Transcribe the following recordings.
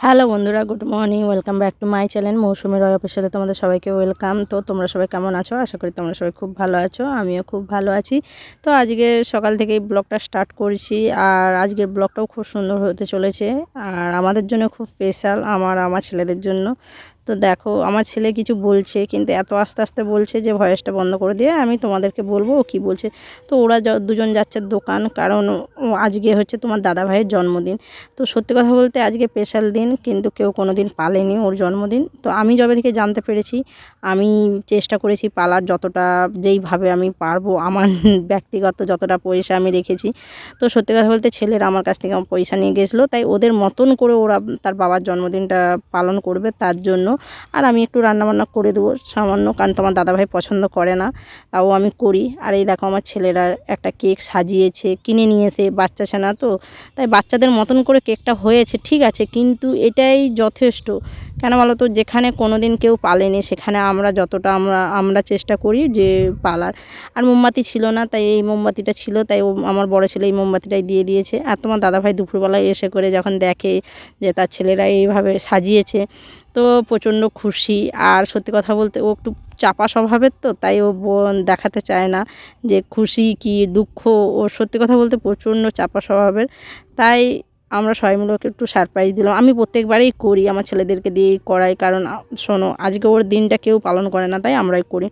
Hello বন্ধুরা, good morning, welcome back to my channel Mousumi Roy অফিসিয়ালে তোমাদের সবাইকে welcome. তো তোমরা সবাই কেমন আছো? আশা করি তোমরা সবাই খুব ভালো আছো, আমিও খুব ভালো আছি। তো আজকে সকাল থেকেই ব্লগটা স্টার্ট করছি, আর আজকের ব্লগটাও খুব সুন্দর হতে চলেছে, আর আমাদের জন্য খুব স্পেশাল, আমার আমার ছেলেদের জন্য। তো দেখো, আমার ছেলে কিছু বলছে, কিন্তু এত আস্তে আস্তে বলছে যে ভয়েসটা বন্ধ করে দিয়ে আমি তোমাদেরকে বলব ও কী বলছে। তো ওরা দুজন যাচ্ছে দোকান, কারণ আজকে হচ্ছে তোমার দাদা ভাইয়ের জন্মদিন। তো সত্যি কথা বলতে আজকে স্পেশাল দিন, কিন্তু কেউ কোনো দিন পালেনি ওর জন্মদিন। তো আমি যবে থেকে জানতে পেরেছি, আমি চেষ্টা করেছি পালার যতটা যেইভাবে আমি পারব, আমার ব্যক্তিগত যতটা পয়সা আমি রেখেছি। তো সত্যি কথা বলতে ছেলেরা আমার কাছ থেকে পয়সা নিয়ে গেছিল, তাই ওদের মতন করে ওরা তার বাবার জন্মদিনটা পালন করবে তার জন্য। আর আমি একটু রান্নাবান্না করে দেবো, সামান্য, কারণ তোমার দাদাভাই পছন্দ করে না, তাও আমি করি। আর এই দেখো আমার ছেলেরা একটা কেক সাজিয়েছে, কিনে নিয়েছে বাচ্চা ছানা তো? তাই বাচ্চাদের মতন করে কেকটা হয়েছে, ঠিক আছে, কিন্তু এটাই যথেষ্ট। কেন বলো তো? যেখানে কোনো দিন কেউ পালেনি, সেখানে আমরা যতটা আমরা আমরা চেষ্টা করি যে পালার। আর মোমবাতি ছিল না, তাই এই মোমবাতিটা ছিল, তাই ও, আমার বড় ছেলে এই মোমবাতিটাই দিয়ে দিয়েছে। আর তোমার দাদাভাই দুপুরবেলায় এসে করে যখন দেখে যে তার ছেলেরা এইভাবে সাজিয়েছে তো প্রচণ্ড খুশি। আর সত্যি কথা বলতে ও একটু চাপা স্বভাবের তো, তাই ও বোন দেখাতে চায় না যে খুশি কি দুঃখ। ও সত্যি কথা বলতে প্রচণ্ড চাপা স্বভাবের। তাই আমরা সবাই মিলে ওকে একটু সারপ্রাইজ দিলাম। আমি প্রত্যেকবারেই করি আমার ছেলেদেরকে দিয়েই করাই, কারণ শোনো, আজকে ওর দিনটা কেউ পালন করে না, তাই আমরাই করি।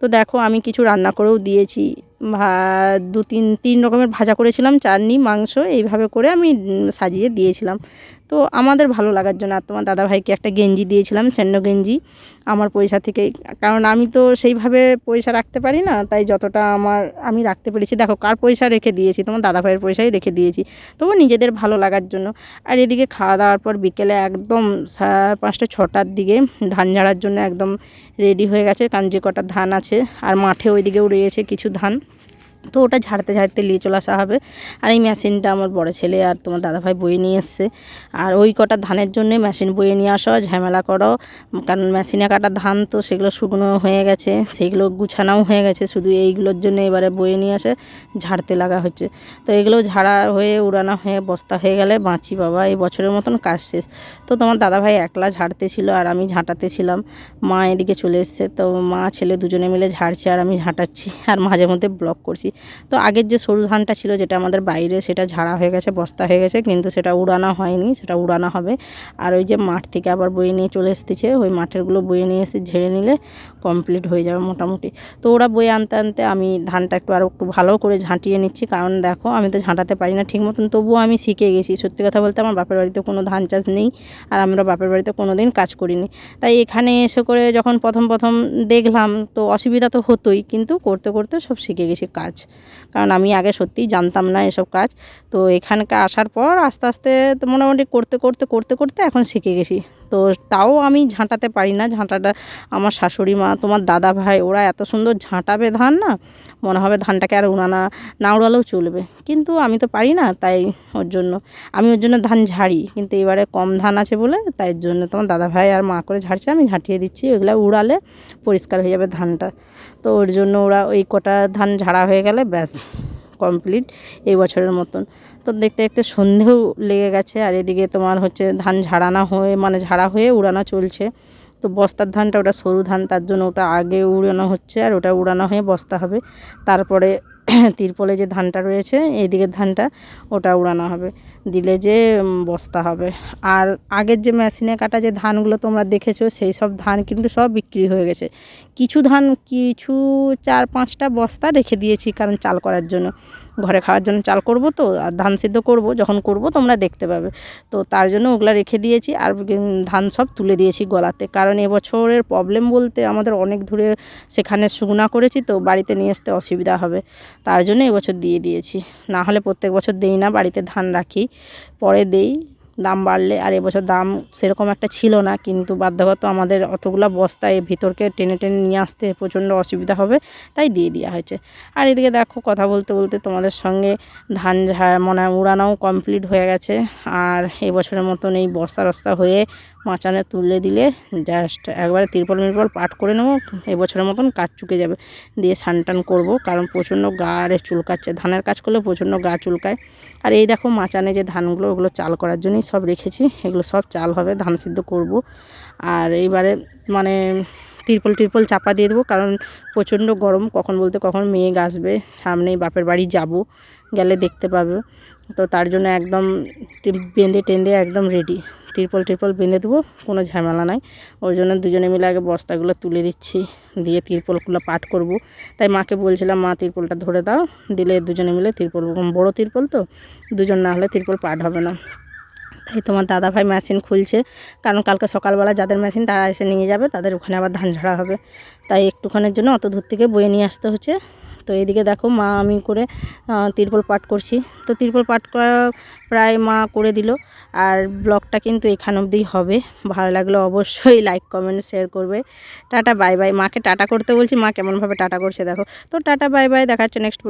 তো দেখো, আমি কিছু রান্না করেও দিয়েছি। দু তিন তিন রকমের ভাজা করেছিলাম, চাটনি, মাংস, এইভাবে করে আমি সাজিয়ে দিয়েছিলাম। তো আমাদের ভালো লাগার জন্য, আর তোমার দাদাভাইকে একটা গেঞ্জি দিয়েছিলাম, স্যান্ডো গেঞ্জি, আমার পয়সা থেকে। কারণ আমি তো সেইভাবে পয়সা রাখতে পারি না, তাই যতটা আমার, আমি রাখতে পেরেছি। দেখো, কার পয়সা রেখে দিয়েছি? তোমার দাদাভাইয়ের পয়সাই রেখে দিয়েছি। তবু নিজেদের ভালো লাগার জন্য। আর এদিকে খাওয়া দাওয়ার পর বিকেলে একদম সা- পাঁচটা, ছটার দিকে ধান ঝাড়ার জন্য একদম রেডি হয়ে গেছে। কারণ যে কটা ধান আছে, আর মাঠে ওইদিকেও রয়েছে কিছু ধান। তো ওটা ঝাড়তে ঝাড়তে নিয়ে চলে আসা হবে। আর এই মেশিনটা আমার বড় ছেলে আর তোমার দাদাভাই বয়ে নিয়ে এসছে। আর ওই কটা ধানের জন্যে মেশিন বয়ে নিয়ে আসো, ঝামেলা করো। কারণ মেশিনে কাটা ধান তো সেগুলো শুকনো হয়ে গেছে, সেগুলো গুছানাও হয়ে গেছে। শুধু এইগুলোর জন্য এবারে বয়ে নিয়ে আসে, ঝাড়তে লাগা হচ্ছে। তো এগুলো ঝাড়া হয়ে, উড়ানো হয়ে, বস্তা হয়ে গেলে বাঁচি বাবা, এই বছরের মতন কাজ শেষ। তো তোমার দাদাভাই একলা ঝাড়তে ছিল আর আমি ঝাঁটাতে ছিলাম। মা এদিকে চলে এসছে, তো মা, ছেলে দুজনে মিলে ঝাড়ছে আর আমি ঝাঁটাচ্ছি। আর মাঝে মধ্যে ব্লক করছি। তো আগের যে সরু ধানটা ছিল যেটা আমাদের বাইরে, সেটা ঝাড়া হয়ে গেছে, বস্তা হয়ে গেছে, কিন্তু সেটা উড়ানো হয়নি, সেটা উড়ানো হবে। আর ওই যে মাঠ থেকে আবার বয়ে নিয়ে চলে এসতেছে ওই মাঠেরগুলো বয়ে নিয়ে এসে ঝেড়ে নিলে কমপ্লিট হয়ে যাবে মোটামুটি। তো ওরা বয়ে আনতে আনতে আমি ধানটা একটু আরও একটু ভালো করে ঝাঁটিয়ে নিচ্ছি, কারণ দেখো আমি তো ঝাঁটাতে পারি না ঠিক মতন, তবুও আমি শিখে গেছি। সত্যি কথা বলতে আমার বাপের বাড়িতে কোনো ধান চাষ নেই, আর আমরা বাপের বাড়িতে কোনো দিন কাজ করিনি। তাই এখানে এসে করে যখন প্রথম প্রথম দেখলাম, তো অসুবিধা তো হতোই, কিন্তু করতে করতে সব শিখে গেছি কাজ। কারণ আমি আগে সত্যিই জানতাম না এসব কাজ। তো এখানকার আসার পর আস্তে আস্তে তো মোটামুটি করতে করতে করতে করতে এখন শিখে গেছি। তো তাও আমি ঝাঁটাতে পারি না। ঝাঁটাটা আমার শাশুড়ি মা, তোমার দাদা ভাই, ওরা এত সুন্দর ঝাঁটাবে ধান না, মনে হবে ধানটাকে আর উনানা না উড়ালেও চলবে। কিন্তু আমি তো পারি না তাই ওর জন্য। আমি ওর জন্য ধান ঝাড়ি, কিন্তু এবারে কম ধান আছে বলে তাই জন্য তোমার দাদা ভাই আর মা করে ঝাড়ছে, আমি ঝাঁটিয়ে দিচ্ছি। ওগুলো উড়ালে পরিষ্কার হয়ে যাবে ধানটা। তো ওর জন্য ওরা ওই কটা ধান ঝাড়া হয়ে গেলে ব্যাস কমপ্লিট এই বছরের মতন। তো দেখতে দেখতে সন্ধেও লেগে গেছে আর এদিকে তোমার হচ্ছে ধান ঝাড়ানো হয়ে মানে ঝাড়া হয়ে উড়ানো চলছে। তো বস্তার ধানটা ওটা সরু ধান, তার জন্য ওটা আগে উড়ানো হচ্ছে আর ওটা উড়ানো হয়ে বস্তা হবে। তারপরে তিরপলে যে ধানটা রয়েছে এইদিকের ধানটা ওটা উড়ানো হবে। দিলে যে বস্তা হবে। আর আগের যে মেশিনে কাটা যে ধানগুলো তোমরা দেখেছ, সেই সব ধান কিন্তু সব বিক্রি হয়ে গেছে। কিছু ধান, কিছু চার পাঁচটা বস্তা রেখে দিয়েছি কারণ চাল করার জন্য। ঘরে খাওয়ার জন্য চাল করব তো, আর ধান সিদ্ধ করব, যখন করব তোমরা দেখতে পাবে। তো তার জন্য ওগুলো রেখে দিয়েছি, আর ধান সব তুলে দিয়েছি গলাতে। কারণ এবছরের প্রবলেম বলতে আমাদের অনেক দূরে সেখানে শুকনা করেছি তো, বাড়িতে নিয়ে আসতে অসুবিধা হবে। তার জন্য এবছর দিয়ে দিয়েছি। না হলে প্রত্যেক বছর দেই না, বাড়িতে ধান রাখি, পরে দেই। দাম বাড়লে আর এবছর দাম সেরকম একটা ছিল না, কিন্তু বাধ্যগত আমাদের অতগুলো বস্তায় ভিতরকে টেনে টেনে নিয়ে আসতে প্রচণ্ড অসুবিধা হবে, তাই দিয়ে দেওয়া হয়েছে। আর এদিকে দেখো কথা বলতে বলতে তোমাদের সঙ্গে ধান ঝা মানে উড়ানোও কমপ্লিট হয়ে গেছে, আর এবছরের বছরের মতন এই বস্তা রস্তা হয়ে মাচানে তুলে দিলে জাস্ট একবারে তিরপল মিরপল পাট করে নেব, এবছরের মতন কাজ চুকে যাবে। দিয়ে স্নান টান করব, কারণ প্রচণ্ড গা আরে চুলকাচ্ছে। ধানের কাজ করলে প্রচণ্ড গা চুলকায়। আর এই দেখো মাচানে যে ধানগুলো, ওগুলো চাল করার জন্যই সব রেখেছি। এগুলো সব চাল হবে, ধান সিদ্ধ করব। আর এইবারে মানে তিরপল টিরপল চাপা দিয়ে দেবো, কারণ প্রচণ্ড গরম, কখন বলতে কখন মেয়ে আসবে। সামনেই বাপের বাড়ি যাব, গেলে দেখতে পাবে। তো তার জন্য একদম বেঁধে টেঁধে একদম রেডি তিরপল টিরপল বেঁধে দেবো, কোনো ঝামেলা নাই। ওই জন্য দুজনে মিলে আগে বস্তাগুলো তুলে দিচ্ছি, দিয়ে তিরপলগুলো পাট করব। তাই মাকে বলছিলাম, মা, তিরপলটা ধরে দাও। দিলে দুজনে মিলে তিরপল, বড় তিরপল তো, দুজন না হলে তিরপল পাট হবে না। তাই তোমার দাদা ভাই মেশিন খুলছে, কারণ কালকে সকালবেলা যাদের মেশিন তারা এসে নিয়ে যাবে, তাদের ওখানে আবার ধান ঝাড়া হবে। তাই একটুখানের জন্য অত দূর থেকে বয়ে নিয়ে আসতে হচ্ছে। তো এদিকে দেখো মা আমি করে তিরপল পাট করছি। তো তিরপল পাট করা প্রায় মা করে দিল। আর ব্লগটা কিন্তু এখান অবধি হবে। ভালো লাগলে অবশ্যই লাইক কমেন্ট শেয়ার করবে। টাটা বাই বাই মাকে টাটা করতে বলছি, মা কেমনভাবে টাটা করছে দেখো। তো টাটা বাই বাই দেখাচ্ছে নেক্সট